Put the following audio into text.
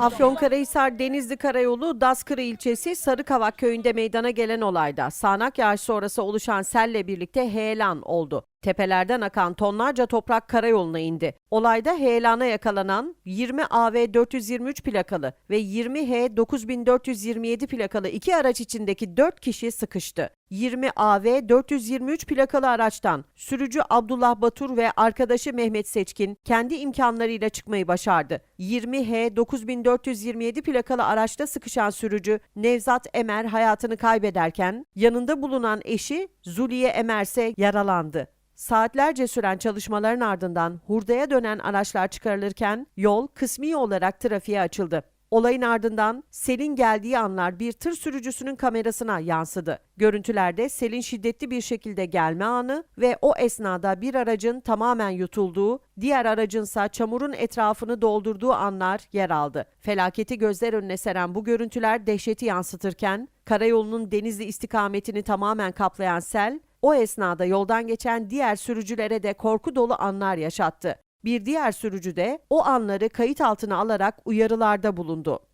Afyonkarahisar Denizli Karayolu Daskırı ilçesi Sarıkavak köyünde meydana gelen olayda sağanak yağış sonrası oluşan selle birlikte heyelan oldu. Tepelerden akan tonlarca toprak karayoluna indi. Olayda heyelana yakalanan 20 AV 423 plakalı ve 20 H 9427 plakalı iki araç içindeki 4 kişi sıkıştı. 20 AV 423 plakalı araçtan sürücü Abdullah Batur ve arkadaşı Mehmet Seçkin kendi imkanlarıyla çıkmayı başardı. 20 H 9427 plakalı araçta sıkışan sürücü Nevzat Emer hayatını kaybederken yanında bulunan eşi Zuliye Emer ise yaralandı. Saatlerce süren çalışmaların ardından hurdaya dönen araçlar çıkarılırken yol kısmi olarak trafiğe açıldı. Olayın ardından selin geldiği anlar bir tır sürücüsünün kamerasına yansıdı. Görüntülerde selin şiddetli bir şekilde gelme anı ve o esnada bir aracın tamamen yutulduğu, diğer aracınsa çamurun etrafını doldurduğu anlar yer aldı. Felaketi gözler önüne seren bu görüntüler dehşeti yansıtırken karayolunun Denizli istikametini tamamen kaplayan sel o esnada yoldan geçen diğer sürücülere de korku dolu anlar yaşattı. Bir diğer sürücü de o anları kayıt altına alarak uyarılarda bulundu.